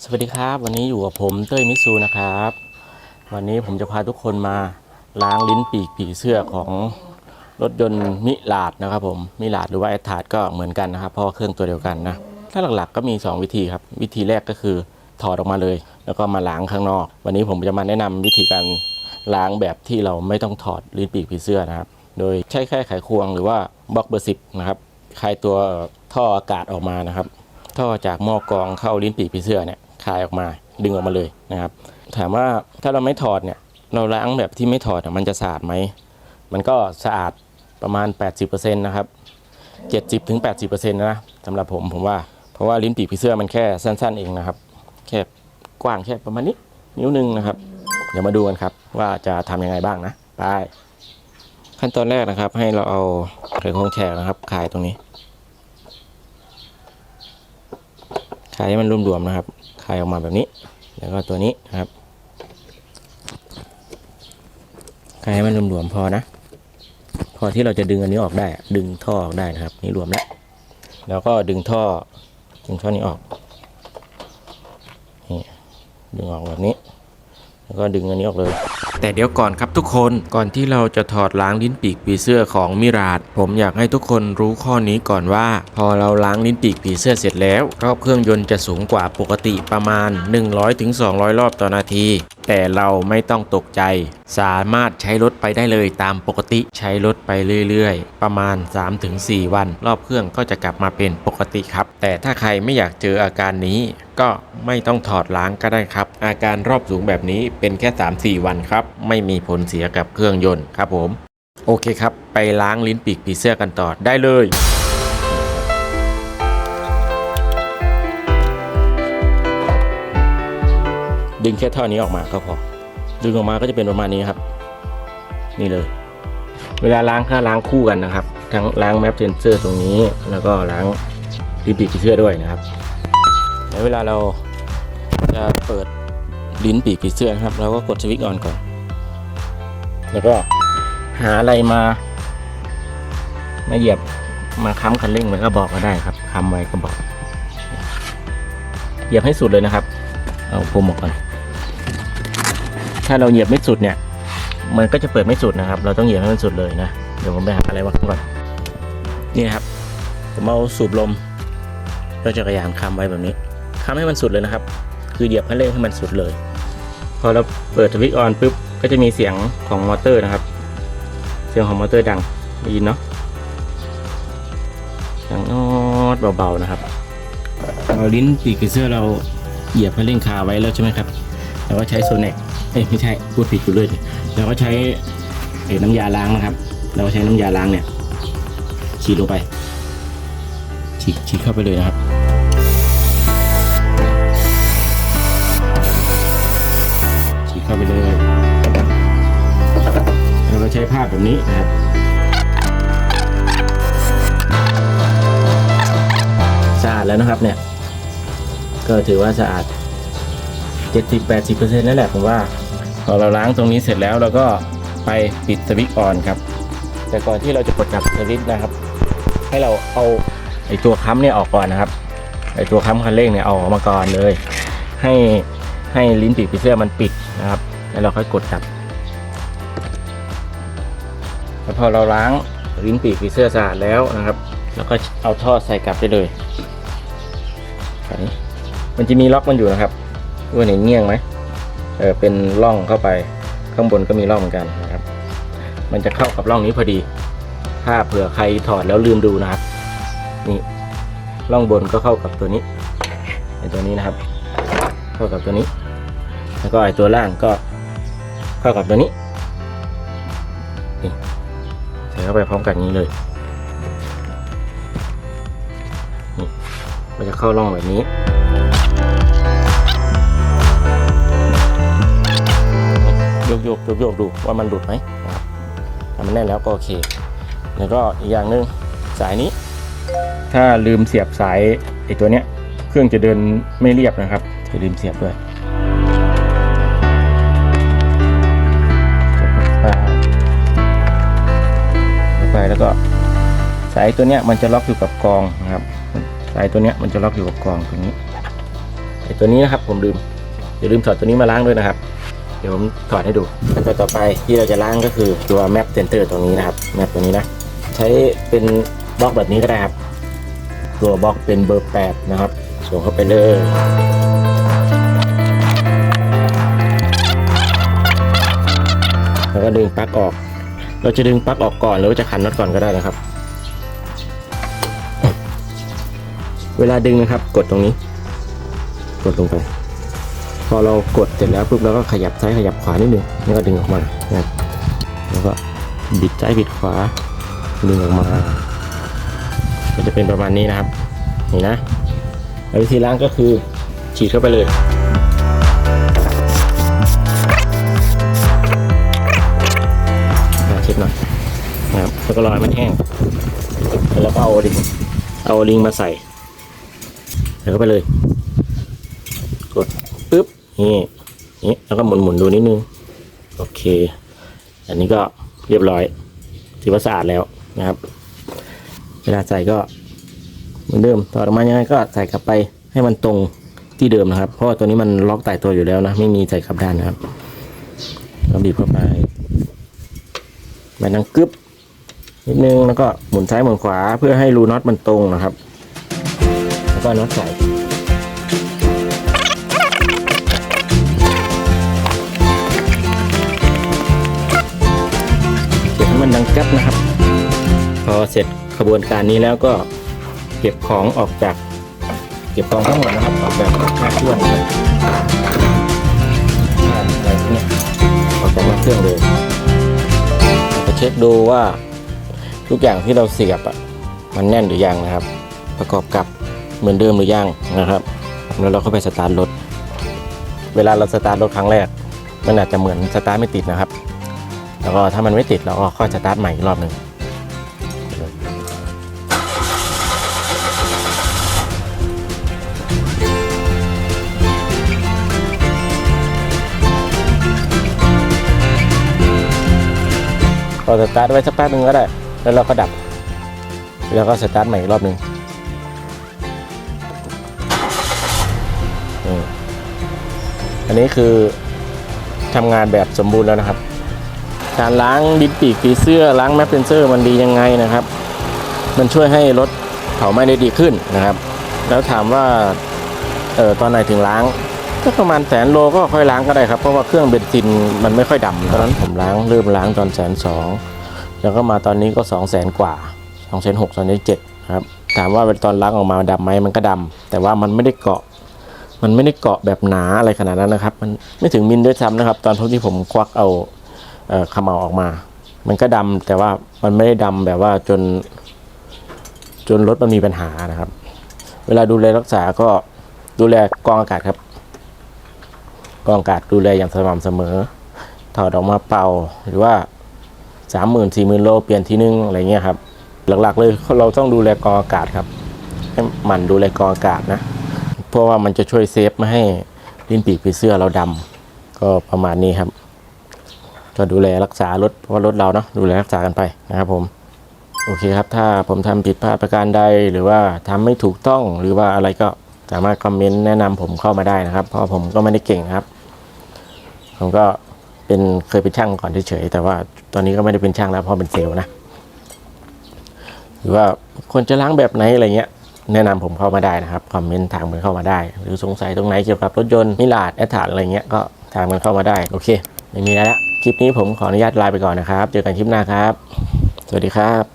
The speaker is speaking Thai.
สวัสดีครับ วันนี้อยู่กับผมเต้ยมิสูนะครับ วันนี้ผมจะพาทุกคนมาล้างลิ้นปีกผีเสื้อของรถยนต์มิลาดนะครับผมมิลาดหรือว่าแอทาดก็เหมือนกันนะครับเพราะเครื่องตัวเดียวกันนะถ้าหลักๆก็มี 2 วิธีครับ วิธีแรกก็คือถอดออกมาเลย แล้วก็มาล้างข้างนอก วันนี้ผมจะมาแนะนำวิธีการล้างแบบที่เราไม่ต้องถอดลิ้นปีกผีเสื้อนะครับ โดยใช้แค่ไขควงหรือว่าบล็อกเบอร์สิบนะครับคลายตัวท่ออากาศออกมานะครับ ท่อจากหม้อกรองเข้าลิ้นปีกผีเสื้อเนี่ย คลายออกมา ดึงออกมาเลยนะครับ ถามว่าถ้าเราไม่ถอดเนี่ย เราล้างแบบที่ไม่ถอดมันจะสะอาดไหม มันก็สะอาดประมาณ 80%นะครับ 70ถึง80%นะสำหรับผมผมว่า เพราะว่าลิ้นปีกผีเสื้อมันแค่สั้น ๆ เองนะครับ แค่กว้างแค่ประมาณนี้นิ้วหนึงนะครับ เดี๋ยวมาดูกันครับ ว่าจะทำยังไงบ้างนะไปขั้นตอนแรกนะครับ ให้เราเอาไขควงแฉกนะครับคายตรงนี้คายให้มันรวมๆนะครับ คลายออกมาแบบนี้ แล้วก็ตัวนี้นะครับคลายให้มันรวมๆพอนะ พอที่เราจะดึงอันนี้ออกได้ ดึงท่อออกได้นะครับ นี่รวมแล้วแล้วก็ดึงท่อ ดึงท่อนี้ออกนี่ดึงออกแบบนี้ แล้วก็ดึงอันนี้ออกเลย แต่เดี๋ยวก่อนครับทุกคนก่อนที่เราจะถอดล้างลิ้นปีกผีเสื้อของมิราดผมอยากให้ทุกคนรู้ข้อนี้ก่อนว่า พอเราล้างลิ้นปีกผีเสื้อเสร็จแล้วรอบเครื่องยนต์จะสูงกว่าปกติประมาณ 100-200 รอบต่อนาที แต่เราไม่ต้องตกใจ สามารถใช้รถไปได้เลยตามปกติใช้รถไปเรื่อยๆ ประมาณ 3-4 วัน รอบเครื่องก็จะกลับมาเป็นปกติครับ แต่ถ้าใครไม่อยากเจออาการนี้ก็ไม่ต้องถอดล้างก็ได้ครับ อาการรอบสูงแบบนี้เป็นแค่ 3-4 วันครับ ไม่มีผลเสียกับเครื่องยนต์ครับผม โอเคครับ ไปล้างลิ้นปีกผีเสื้อกันต่อได้เลยดึงแค่ท่อนี้ออกมาก็พอ ดึงออกมาก็จะเป็นประมาณนี้ครับ นี่เลย เวลาล้างถ้าล้างคู่กันนะครับ ทั้งล้างแมปเซนเซอร์ตรงนี้ แล้วก็ล้างลิ้นปีกผีเสื้อด้วยนะครับ แล้วเวลาเราจะเปิดลิ้นปีกผีเสื้อนะครับ เราก็กดสวิตช์ออนก่อน แล้วก็หาอะไรมา มาเหยียบมาค้ำคันเร่งไว้ก็บอกก็ได้ครับค้ำไว้ก็บอก เหยียบให้สุดเลยนะครับ เอาพรมออกก่อน ถ้าเราเหยียบไม่สุดเนี่ย มันก็จะเปิดไม่สุดนะครับ เราต้องเหยียบให้มันสุดเลยนะ เดี๋ยวผมไปหาอะไรวางก่อน นี่ครับ ผมเอาสูบลมรถจักรยานค้ำไว้แบบนี้ ค้ำให้มันสุดเลยนะครับ คือเหยียบคันเร่งให้มันสุดเลย พอเราเปิดสวิตช์ออนปุ๊บก็จะมีเสียงของมอเตอร์นะครับ เสียงของมอเตอร์ดังได้ยินเนาะดังนอดเบาๆนะครับเอาลิ้นปีกเสื้อเราเหยียบคันเร่งคาไว้แล้วใช่ไหมครับเราก็ใช้โซเน็กเอ้ยไม่ใช่พูดผิดอยู่เลยเราก็ใช้ไอ้น้ำยาล้างนะครับ เราก็ใช้น้ำยาล้างเนี่ยฉีดลงไปฉีดฉีดเข้าไปเลยนะครับ เข้าไปเลยแล้วเราใช้ผ้าแบบนี้นะครับสะอาดแล้วนะครับเนี่ย ก็ถือว่าสะอาด 70-80%นั่นแหละผมว่า พอเราล้างตรงนี้เสร็จแล้วเราก็ไปปิดสวิตช์ออนครับ แต่ก่อนที่เราจะกดจับสวิตช์นะครับ ให้เราเอาไอตัวค้ำเนี่ยออกก่อนนะครับไอตัวค้ำคันเร่งเนี่ยเอาออกมาก่อนเลย ให้ ให้ลิ้นปีกผีเสื้อมันปิดนะครับ แล้วเราค่อยกดจับแล้วพอเราล้างลิ้นปีกผีเสื้อสะอาดแล้วนะครับ แล้วก็เอาท่อใส่กลับได้เลยแบบนี้มันจะมีล็อกมันอยู่นะครับว่าเห็นเงี้ยงไหมเออเป็นร่องเข้าไปข้างบนก็มีร่องเหมือนกันนะครับ มันจะเข้ากับร่องนี้พอดี ถ้าเผื่อใครถอดแล้วลืมดูนะครับ นี่ร่องบนก็เข้ากับตัวนี้ไอตัวนี้นะครับ เข้ากับตัวนี้ แล้วก็ไอตัวล่างก็เข้ากับตัวนี้นี่ใส่เข้าไปพร้อมกันนี้เลยนี่มันจะเข้าร่องแบบนี้โยกโยกโยกโยกดูว่ามันหลุดไหมถ้ามันแน่นแล้วก็โอเค แล้วก็อีกอย่างหนึ่งสายนี้ ถ้าลืมเสียบสายไอ้ตัวเนี้ย เครื่องจะเดินไม่เรียบนะครับจะลืมเสียบด้วย แล้วก็สายตัวเนี้ยมันจะล็อกอยู่กับกองนะครับสายตัวเนี้ยมันจะล็อกอยู่กับกองตรงนี้ไอตัวตัวนี้นะครับผมลืมอย่าลืมถอดตัวนี้มาล้างด้วยนะครับ เดี๋ยวผมถอดให้ดูขั้นตอนต่อไปที่เราจะล้างก็คือตัวแมปเซนเตอร์ตรงนี้นะครับแมปตัวนี้นะใช้เป็นบล็อกแบบนี้ก็ได้ครับตัวบล็อกเป็นเบอร์ 8 นะครับสวมเข้าไปเลยแล้วก็ดึงปลั๊กออก เราจะดึงปลั๊กออกก่อนหรือว่าจะขันน็อตก่อนก็ได้นะครับ เวลาดึงนะครับ กดตรงนี้ กดลงไป พอเรากดเสร็จแล้วปุ๊บเราก็ขยับซ้ายขยับขวานิดนึงแล้วก็ดึงออกมานะครับแล้วก็บิดซ้ายบิดขวาดึงออกมามันจะเป็นประมาณนี้นะครับนี่นะวิธีล้างก็คือฉีดเข้าไปเลย ดหน่อยนะครับแล้วก็รอให้มันแห้งแล้วก็เอาลิงเอาลิงมาใส่ใส่เข้าไปเลย กดปึ๊บนี่นี่แล้วก็หมุนหมุนๆดูนิดนึงโอเค อันนี้ก็เรียบร้อยถือว่าสะอาดแล้วนะครับ เวลาใส่ก็เหมือนเดิมถอออกมายังไงก็ใส่กลับไปให้มันตรงที่เดิมนะครับ เพราะว่าตัวนี้มันล็อกตายตัวอยู่แล้วนะ ไม่มีใส่กลับด้านนะครับเราบีบเข้าไป มันดังกึบนิดนึงแล้วก็หมุนซ้ายหมุนขวาเพื่อให้รูน็อตมันตรงนะครับ แล้วก็น็อตใส่เก็บให้มันดังกับนะครับ พอเสร็จขบวนการนี้แล้วก็เก็บของออกจาก เก็บของทั้งหมดนะครับออกจากหน้าเครื่องเลยผ้าอะไรเนี้ยออกจากหน้าเครื่องเลย ช็คดูว่าทุกอย่างที่เราเสียบอะมันแน่นหรือยังนะครับ ประกอบกับเหมือนเดิมหรือยังนะครับ แล้วเราก็ไปสตาร์ทรถ เวลาเราสตาร์ทรถครั้งแรก มันอาจจะเหมือนสตาร์ทไม่ติดนะครับ แล้วก็ถ้ามันไม่ติดเราก็ค่อยสตาร์ทใหม่อีกรอบหนึ่ง เราสตาร์ทไว้สักแป๊บหนึ่งก็ได้ แล้วเราก็ดับ แล้วก็สตาร์ทใหม่อีกรอบหนึ่งอันนี้คือทำงานแบบสมบูรณ์แล้วนะครับ การล้างดินปีกผีเสื้อล้างแมปเพนเซอร์มันดียังไงนะครับ มันช่วยให้รถเผาไหม้ได้ดีขึ้นนะครับ แล้วถามว่าเออตอนไหนถึงล้าง ก็ประมาณแสนโลก็ค่อยล้างก็ได้ครับ เพราะว่าเครื่องเบนซินมันไม่ค่อยดำตอนนั้นผมล้างเริ่มล้างตอนแสนสองแล้วก็มาตอนนี้ก็สองแสนกว่าสองแสนหกสองแสนเจ็ดครับถามว่าตอนล้างออกมาดำไหมมันก็ดำแต่ว่ามันไม่ได้เกาะ มันไม่ได้เกาะแบบหนาอะไรขนาดนั้นนะครับ มันไม่ถึงมิลด้วยซ้ำนะครับ ตอนที่ผมควักเอาเอขมเหลาออกมา มันก็ดำแต่ว่ามันไม่ได้ดำแบบว่าจน จนรถมันมีปัญหานะครับ เวลาดูแลรักษาก็ดูแลกองอากาศครับ กองอากาศดูแลอย่างสม่ำเสมอ ถอดออกมาเป่าหรือว่าสามหมื่นสี่หมื่นโลเปลี่ยนทีนึงอะไรเงี้ยครับ หลักๆเลยเราต้องดูแลกองอากาศครับให้มันดูแลกองอากาศนะ เพราะว่ามันจะช่วยเซฟไม่ให้ลิ้นปีกผีเสื้อเราดำก็ประมาณนี้ครับ ก็ดูแลรักษารถเพราะรถเราเนาะดูแลรักษากันไปนะครับผมโอเคครับ ถ้าผมทำผิดพลาดประการใดหรือว่าทำไม่ถูกต้องหรือว่าอะไรก็สามารถคอมเมนต์แนะนำผมเข้ามาได้นะครับ เพราะผมก็ไม่ได้เก่งครับ ผมก็เป็นเคยเป็นช่างก่อนเฉยๆแต่ว่าตอนนี้ก็ไม่ได้เป็นช่างแล้วเพราะเป็นเซลล์นะหรือว่าควรจะล้างแบบไหนอะไรเงี้ยแนะนำผมเข้ามาได้นะครับคอมเมนต์ถามกันเข้ามาได้ หรือสงสัยตรงไหนเกี่ยวกับรถยนต์มิลาดแอททาอะไรเงี้ยก็ถามกันเข้ามาได้โอเคไม่มีแล้วคลิปนี้ผมขออนุญาตลาไปก่อนนะครับ เจอกันคลิปหน้าครับ สวัสดีครับ